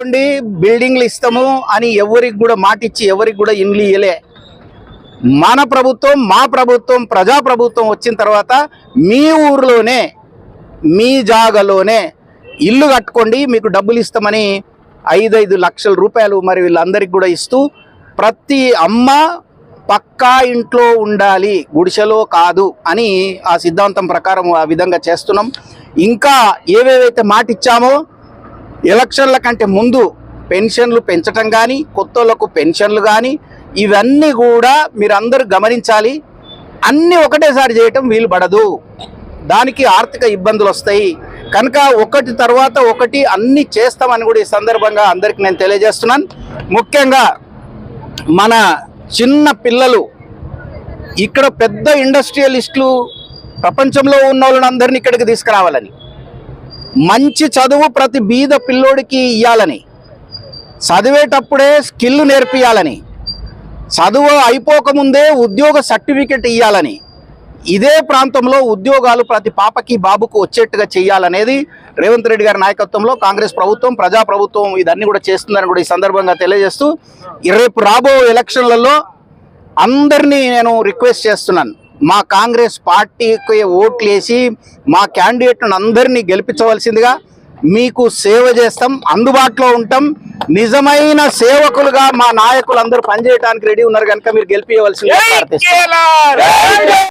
ఉండి బిల్డింగ్లు ఇస్తాము అని ఎవరికి కూడా మాటిచ్చి ఎవరికి కూడా ఇండ్లు ఇయ్యలే. మన ప్రభుత్వం మా ప్రభుత్వం ప్రజా ప్రభుత్వం వచ్చిన తర్వాత మీ ఊర్లోనే మీ జాగలోనే ఇల్లు కట్టుకోండి మీకు డబ్బులు ఇస్తామని ఐదైదు లక్షల రూపాయలు మరి వీళ్ళందరికీ కూడా ఇస్తూ ప్రతి అమ్మ పక్కా ఇంట్లో ఉండాలి గుడిసెలో కాదు అని ఆ సిద్ధాంతం ప్రకారం ఆ విధంగా చేస్తున్నాం. ఇంకా ఏవేవైతే మాట ఇచ్చామో ఎలక్షన్ల కంటే ముందు పెన్షన్లు పెంచటం కానీ కొత్తలకు పెన్షన్లు కానీ ఇవన్నీ కూడా మీరందరూ గమనించాలి. అన్నీ ఒకటేసారి చేయటం వీలు పడదు. దానికి ఆర్థిక ఇబ్బందులు వస్తాయి. కనుక ఒకటి తర్వాత ఒకటి అన్ని చేస్తామని కూడా ఈ సందర్భంగా అందరికీ నేను తెలియజేస్తున్నాను. ముఖ్యంగా మన చిన్న పిల్లలు ఇక్కడ పెద్ద ఇండస్ట్రియలిస్టులు ప్రపంచంలో ఉన్న వాళ్ళని అందరినీ ఇక్కడికి తీసుకురావాలని. మంచి చదువు ప్రతి బీద పిల్లోడికి ఇవ్వాలని చదివేటప్పుడే స్కిల్ నేర్పియాలని. చదువు అయిపోకముందే ఉద్యోగ సర్టిఫికెట్ ఇవ్వాలని ఇదే ప్రాంతంలో ఉద్యోగాలు ప్రతి పాపకి బాబుకు వచ్చేట్టుగా చేయాలనేది రేవంత్ రెడ్డి గారి నాయకత్వంలో కాంగ్రెస్ ప్రభుత్వం ప్రజా ప్రభుత్వం ఇదన్నీ కూడా చేస్తుందని కూడా ఈ సందర్భంగా తెలియజేస్తూ రేపు రాబో ఎలక్షన్లలో అందరినీ నేను రిక్వెస్ట్ చేస్తున్నాను. మా కాంగ్రెస్ పార్టీకి ఓట్లు వేసి మా క్యాండిడేట్ను అందరినీ గెలిపించవలసిందిగా మీకు సేవ చేస్తాం అందుబాటులో ఉంటాం నిజమైన సేవకులుగా మా నాయకులు అందరూ పనిచేయడానికి రెడీ ఉన్నారు కనుక మీరు ప్రార్థిస్తున్నాం.